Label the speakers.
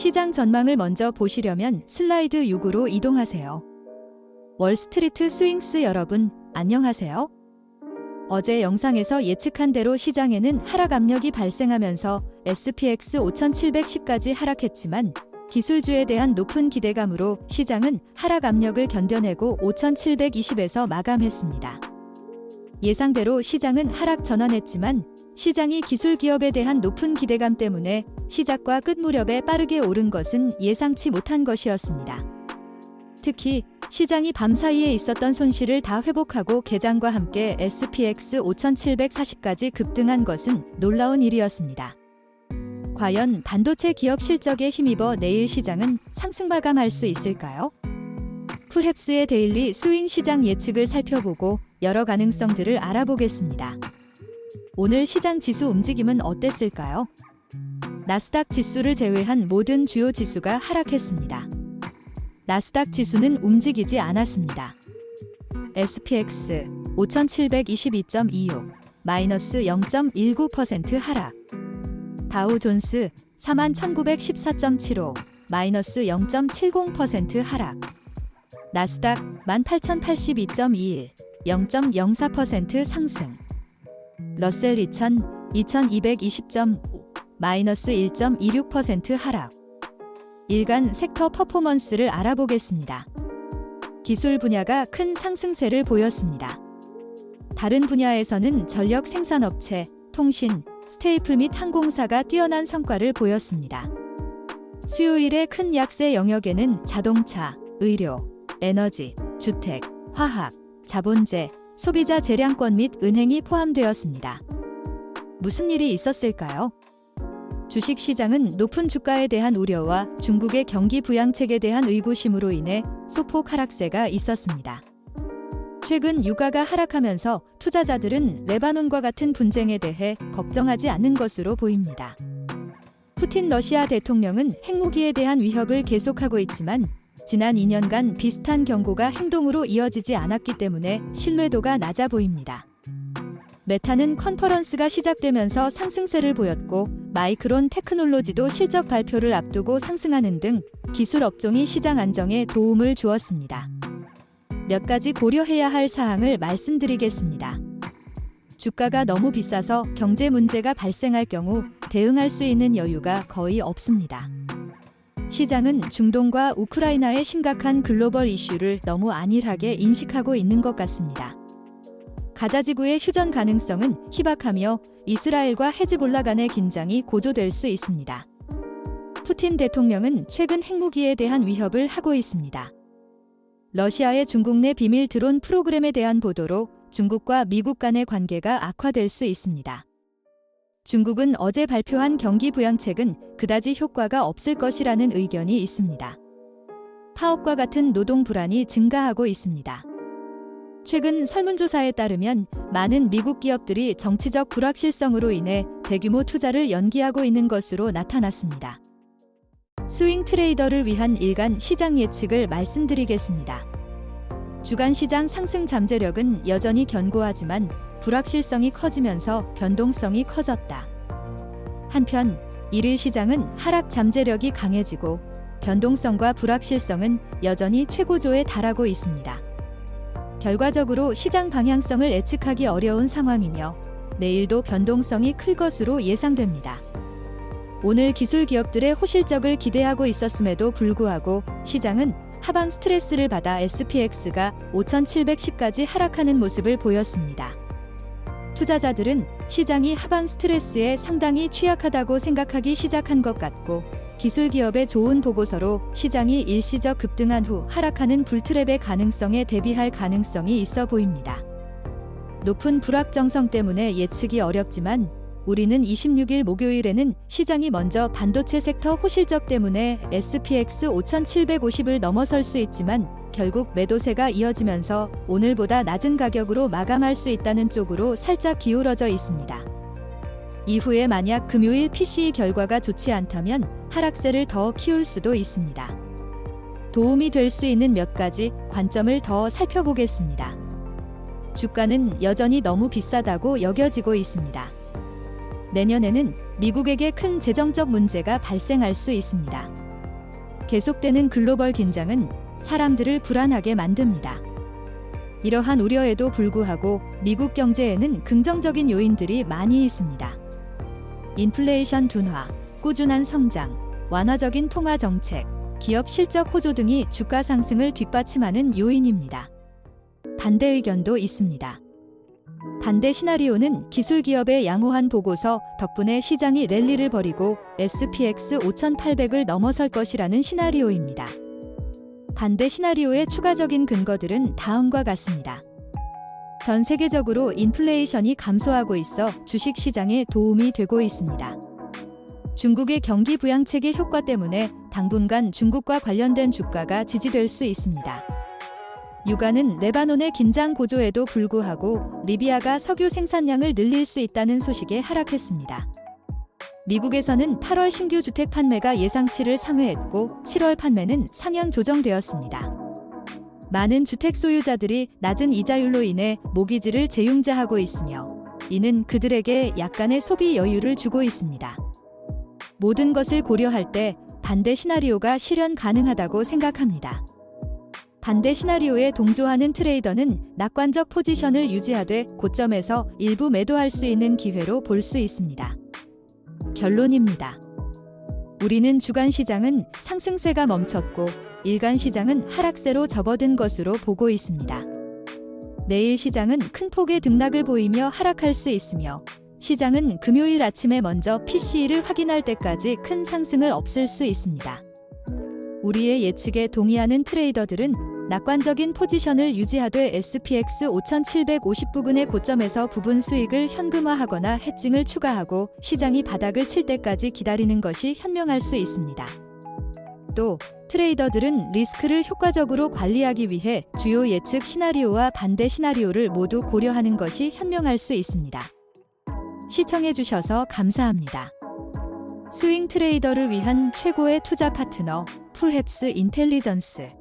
Speaker 1: 시장 전망을 먼저 보시려면 슬라이드 6으로 이동하세요. 월스트리트 스윙스 여러분, 안녕하세요. 어제 영상에서 예측한 대로 시장에는 하락 압력이 발생하면서 SPX 5710까지 하락했지만 기술주에 대한 높은 기대감으로 시장은 하락 압력을 견뎌내고 5720에서 마감했습니다. 예상대로 시장은 하락 전환했지만 시장이 기술 기업에 대한 높은 기대감 때문에 시작과 끝 무렵에 빠르게 오른 것은 예상치 못한 것이었습니다. 특히 시장이 밤 사이에 있었던 손실을 다 회복하고 개장과 함께 SPX 5740까지 급등한 것은 놀라운 일이었습니다. 과연 반도체 기업 실적에 힘입어 내일 시장은 상승 마감할 수 있을까요? 풀헵스의 데일리 스윙 시장 예측을 살펴보고 여러 가능성들을 알아보겠습니다. 오늘 시장 지수 움직임은 어땠을까요? 나스닥 지수를 제외한 모든 주요 지수가 하락했습니다. 나스닥 지수는 움직이지 않았습니다. SPX 5722.26 마이너스 0.19% 하락. 다우 존스 41,914.75 마이너스 0.70% 하락. 나스닥 18,082.21 0.04% 상승. 러셀 2000 2220.5 마이너스 1.26% 하락. 일간 섹터 퍼포먼스를 알아보겠습니다. 기술 분야가 큰 상승세를 보였습니다. 다른 분야에서는 전력 생산업체, 통신, 스테이플 및 항공사가 뛰어난 성과를 보였습니다. 수요일의 큰 약세 영역에는 자동차, 의료, 에너지, 주택, 화학, 자본재, 소비자 재량권 및 은행이 포함되었습니다. 무슨 일이 있었을까요? 주식 시장은 높은 주가에 대한 우려와 중국의 경기 부양책에 대한 의구심으로 인해 소폭 하락세가 있었습니다. 최근 유가가 하락하면서 투자자들은 레바논과 같은 분쟁에 대해 걱정하지 않는 것으로 보입니다. 푸틴 러시아 대통령은 핵무기에 대한 위협을 계속하고 있지만 지난 2년간 비슷한 경고가 행동으로 이어지지 않았기 때문에 신뢰도가 낮아 보입니다. 메타는 컨퍼런스가 시작되면서 상승세를 보였고 마이크론 테크놀로지도 실적 발표를 앞두고 상승하는 등 기술 업종이 시장 안정에 도움을 주었습니다. 몇 가지 고려해야 할 사항을 말씀드리겠습니다. 주가가 너무 비싸서 경제 문제가 발생할 경우 대응할 수 있는 여유가 거의 없습니다. 시장은 중동과 우크라이나의 심각한 글로벌 이슈를 너무 안일하게 인식하고 있는 것 같습니다. 가자지구의 휴전 가능성은 희박하며 이스라엘과 헤즈볼라 간의 긴장이 고조될 수 있습니다. 푸틴 대통령은 최근 핵무기에 대한 위협을 하고 있습니다. 러시아의 중국 내 비밀 드론 프로그램에 대한 보도로 중국과 미국 간의 관계가 악화될 수 있습니다. 중국은 어제 발표한 경기 부양책은 그다지 효과가 없을 것이라는 의견이 있습니다. 파업과 같은 노동 불안이 증가하고 있습니다. 최근 설문조사에 따르면 많은 미국 기업들이 정치적 불확실성으로 인해 대규모 투자를 연기하고 있는 것으로 나타났습니다. 스윙 트레이더를 위한 일간 시장 예측을 말씀드리겠습니다. 주간 시장 상승 잠재력은 여전히 견고하지만 불확실성이 커지면서 변동성이 커졌다. 한편 일일 시장은 하락 잠재력이 강해지고 변동성과 불확실성은 여전히 최고조에 달하고 있습니다. 결과적으로 시장 방향성을 예측하기 어려운 상황이며 내일도 변동성이 클 것으로 예상됩니다. 오늘 기술 기업들의 호실적을 기대하고 있었음에도 불구하고 시장은 하방 스트레스를 받아 SPX가 5710까지 하락하는 모습을 보였습니다. 투자자들은 시장이 하방 스트레스에 상당히 취약하다고 생각하기 시작한 것 같고 기술 기업의 좋은 보고서로 시장이 일시적 급등한 후 하락하는 불트랩의 가능성에 대비할 가능성이 있어 보입니다. 높은 불확정성 때문에 예측이 어렵지만 우리는 26일 목요일에는 시장이 먼저 반도체 섹터 호실적 때문에 SPX 5750을 넘어설 수 있지만 결국 매도세가 이어지면서 오늘보다 낮은 가격으로 마감할 수 있다는 쪽으로 살짝 기울어져 있습니다. 이후에 만약 금요일 PCE 결과가 좋지 않다면 하락세를 더 키울 수도 있습니다. 도움이 될 수 있는 몇 가지 관점을 더 살펴보겠습니다. 주가는 여전히 너무 비싸다고 여겨지고 있습니다. 내년에는 미국에게 큰 재정적 문제가 발생할 수 있습니다. 계속되는 글로벌 긴장은 사람들을 불안하게 만듭니다. 이러한 우려에도 불구하고 미국 경제에는 긍정적인 요인들이 많이 있습니다. 인플레이션 둔화, 꾸준한 성장, 완화적인 통화 정책, 기업 실적 호조 등이 주가 상승을 뒷받침하는 요인입니다. 반대 의견도 있습니다. 반대 시나리오는 기술 기업의 양호한 보고서 덕분에 시장이 랠리를 벌이고 SPX 5800을 넘어설 것이라는 시나리오입니다. 반대 시나리오의 추가적인 근거들은 다음과 같습니다. 전 세계적으로 인플레이션이 감소하고 있어 주식 시장에 도움이 되고 있습니다. 중국의 경기 부양책의 효과 때문에 당분간 중국과 관련된 주가가 지지될 수 있습니다. 유가는 레바논의 긴장 고조에도 불구하고 리비아가 석유 생산량을 늘릴 수 있다는 소식에 하락했습니다. 미국에서는 8월 신규 주택 판매가 예상치를 상회했고 7월 판매는 상향 조정되었습니다. 많은 주택 소유자들이 낮은 이자율로 인해 모기지를 재융자하고 있으며 이는 그들에게 약간의 소비 여유를 주고 있습니다. 모든 것을 고려할 때 반대 시나리오가 실현 가능하다고 생각합니다. 반대 시나리오에 동조하는 트레이더는 낙관적 포지션을 유지하되 고점에서 일부 매도할 수 있는 기회로 볼 수 있습니다. 결론입니다. 우리는 주간 시장은 상승세가 멈췄고 일간 시장은 하락세로 접어든 것으로 보고 있습니다. 내일 시장은 큰 폭의 등락을 보이며 하락할 수 있으며 시장은 금요일 아침에 먼저 PCE를 확인할 때까지 큰 상승을 없을 수 있습니다. 우리의 예측에 동의하는 트레이더들은 낙관적인 포지션을 유지하되 SPX 5750 부근의 고점에서 부분 수익을 현금화하거나 해증을 추가하고 시장이 바닥을 칠 때까지 기다리는 것이 현명할 수 있습니다. 또 트레이더들은 리스크를 효과적으로 관리하기 위해 주요 예측 시나리오와 반대 시나리오를 모두 고려하는 것이 현명할 수 있습니다. 시청해 주셔서 감사합니다. 스윙 트레이더를 위한 최고의 투자 파트너 풀헵스 인텔리전스